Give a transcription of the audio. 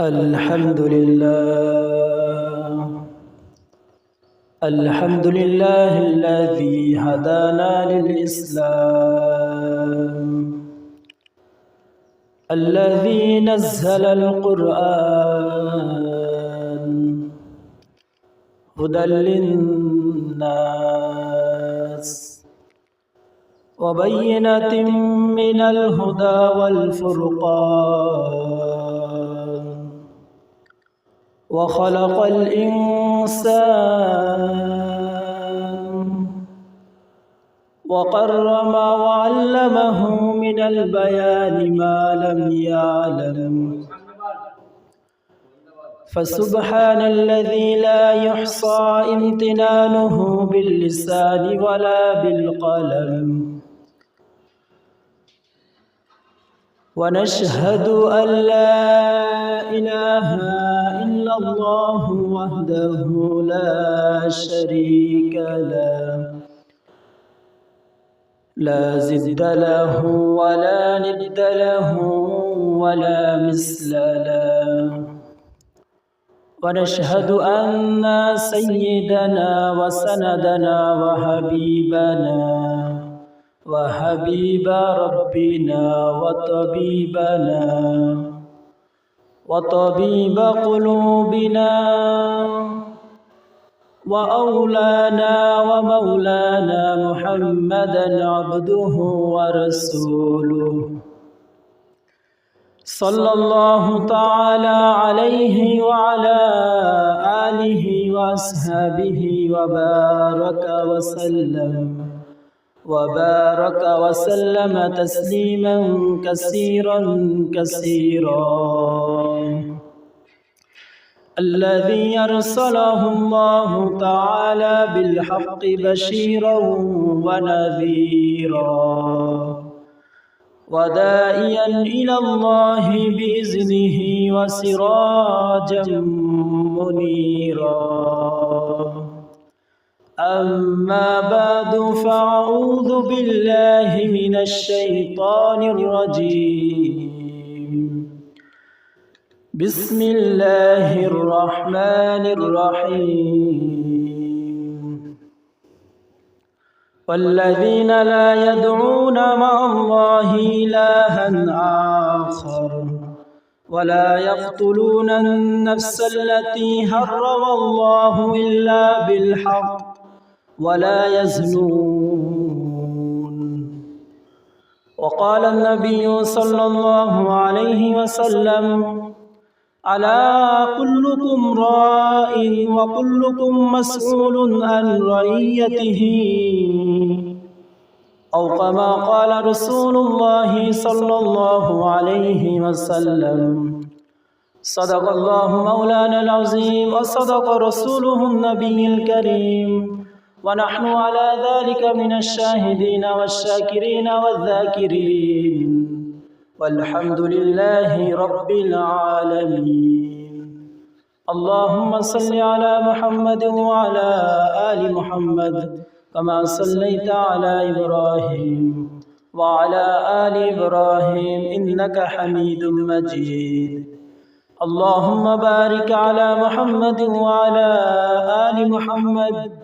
الحمد لله. الحمد لله الذي هدانا للإسلام. الذي نزل القرآن هدى للناس وبينة من الهدى والفرقان. وخلق الإنسان وقرم وعلمه من البيان ما لم يعلم. فسبحان الذي لا يحصى امتنانه باللسان ولا بالقلم. ونشهد أن لا وحده لا شريك له لا زد له ولا ند له ولا مثل له. ونشهد أن سيدنا وسندنا وحبيبنا وحبيب ربنا وطبيبنا وطبيب قلوبنا وأولانا ومولانا محمدا عبده ورسوله. صلى الله تعالى عليه وعلى آله وأصحابه وبارك وسلم. وبارك وسلم تسليما كثيرا كثيرا. الذي أرسله الله تعالى بالحق بشيرا ونذيرا. ودائيا إلى الله بإذنه وسراجا منيرا. أما بعد فأعوذ بالله من الشيطان الرجيم. بسم الله الرحمن الرحيم. والذين لا يدعون مع الله إلها آخر ولا يقتلون النفس التي حرم الله إلا بالحق. ولا يزنون. وقال النبي صلى الله عليه وسلم على كلكم راء وكلكم مسؤول عن رعيته? أو كما قال رسول الله صلى الله عليه وسلم صدق الله مولانا العظيم وصدق رسوله النبي الكريم. ونحن على ذلك من الشاهدين والشاكرين والذاكرين. والحمد لله رب العالمين. اللهم صل على محمد وعلى آل محمد كما صليت على إبراهيم وعلى آل إبراهيم إنك حميد مجيد. اللهم بارك على محمد وعلى آل محمد